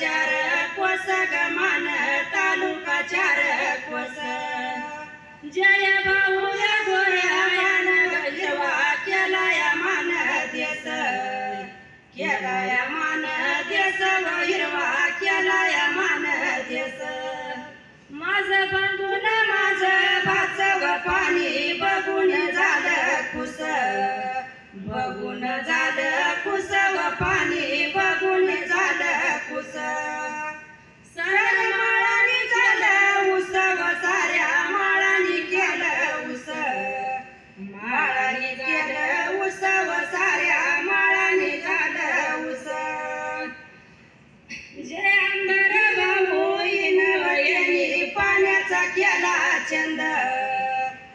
चार कोस गमान तालुका चार कोस. जय भाऊ या गोऱ्यान हिरवा केला या मान देस. केला या मान देस व हिरवा केला या मान देस. माझ बांधून पाण्याचा केला छंद.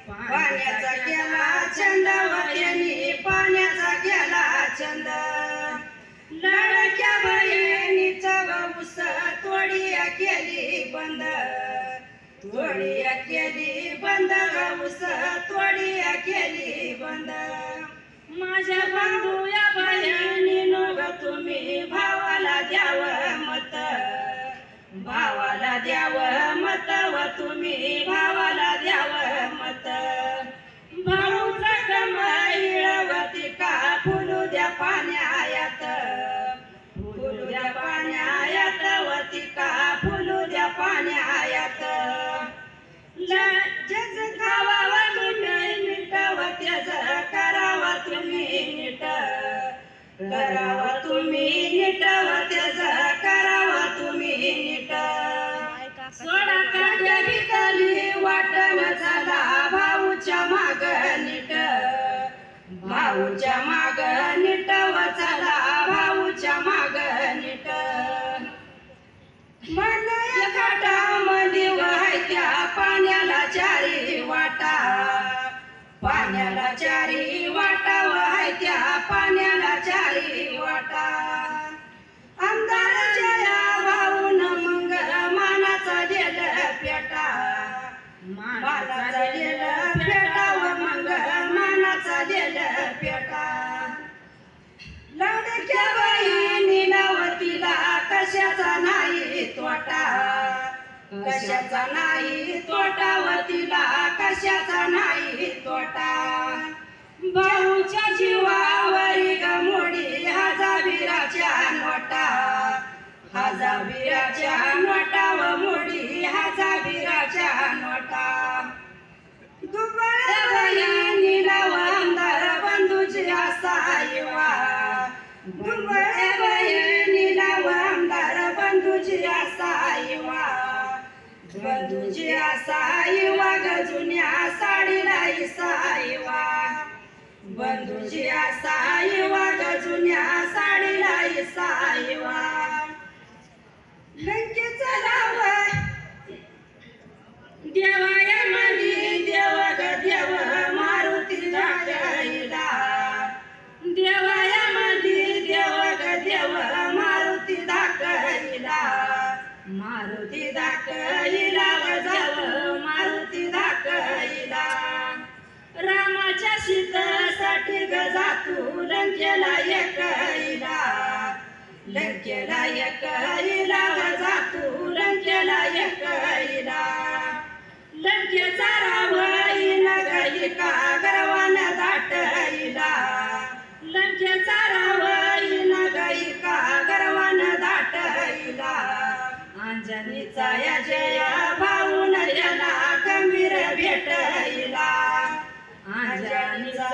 पाण्याचा केला छंद वयनी पाण्याचा केला छंद. लडक्या बहिणीचा ऊस तोडिया केली बंद. तोडिया केली बंद ऊस तोडिया केली बंद. माझ्या बंधू या बहिणीनो ग तुम्ही भावा. तुम्ही भावाला द्याव मत. भाऊचा कमाईळवती का? फुलू द्या पाण्यात. फुलू द्या पाण्यात वती का? फुलू द्या पाण्यात. जग खावा मीठ मिठाव त्याच करावा तुम्ही मिट. करावा तुम्ही भाऊच्या माग नीट व चला भाऊच्या माग नीट. मनय घाटामध्ये वाहत्या पाण्याला चारी वाटा. पाण्याला चारी वाटा वाहत्या पाण्या कशाचा नाही तोटा वतीला कशाचा नाही तोटा. बंधूची असा युवा गजुन्या साडीला इसा युवा बंधूची मारुती दाखईला ग जाव मारुती दाखईला रामाच्या सीतासाठी ग जातू लंकेला एकईला लंकेला एकईला ग जातू लंकेला एकईला लंकेचा रावईन गई जनीचा या जया भाऊन जला कमीर भेटला जनीचा